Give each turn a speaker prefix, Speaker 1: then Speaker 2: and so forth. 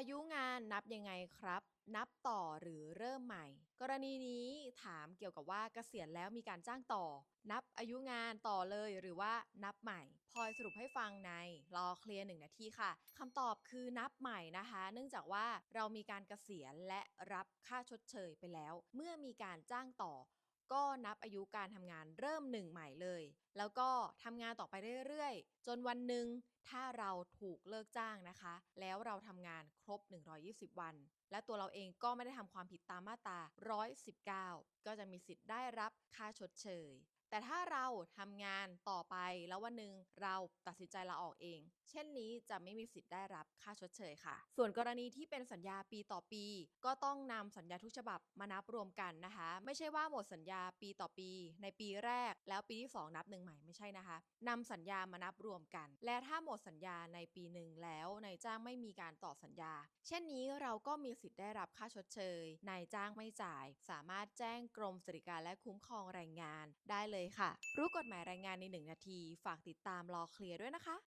Speaker 1: อายุงานนับยังไงครับ นับต่อหรือเริ่มใหม่ กรณีนี้ถามเกี่ยวกับว่าเกษียณแล้วมีการจ้างต่อ นับอายุงานต่อเลยหรือว่านับใหม่พลอยสรุปให้ฟังในรอเคลียร์หนึ่งนาทีค่ะคำตอบคือนับใหม่นะคะ เนื่องจากว่าเรามีการเกษียณและรับค่าชดเชยไปแล้ว เมื่อมีการจ้างต่อ ก็นับอายุการทำงานเริ่มหนึ่งใหม่เลย แล้วก็ทำงานต่อไปเรื่อยๆ จนวันหนึ่งถ้าเราถูกเลิกจ้างนะคะ แล้วเราทำงานครบ 120 วัน และตัวเราเองก็ไม่ได้ทำความผิดตามมาตรา 119 ก็จะมีสิทธิ์ได้รับค่าชดเชย แต่ถ้าเราทำงานต่อไปแล้ววันหนึ่งเราตัดสินใจลาออกเอง เช่นนี้จะไม่มีสิทธิ์ได้รับค่าชดเชยค่ะ ส่วนกรณีที่เป็นสัญญาปีต่อปี ก็ต้องนำสัญญาทุกฉบับมานับรวมกันนะคะ ไม่ใช่ว่าหมดสัญญาปีต่อปี ในปีแรก แล้วปีที่ 2 นับหนึ่งใหม่ไม่ใช่นะคะนำสัญญามานับรวมกัน และถ้าหมดสัญญาในปีหนึ่งแล้วนายจ้างไม่มีการต่อสัญญา เช่นนี้เราก็มีสิทธิ์ได้รับค่าชดเชยนายจ้างไม่จ่าย สามารถแจ้งกรมสวัสดิการและคุ้มครองแรงงานได้เลยค่ะ รู้กฎหมายแรงงานใน 1 นาที ฝากติดตามรอเคลียร์ด้วยนะคะ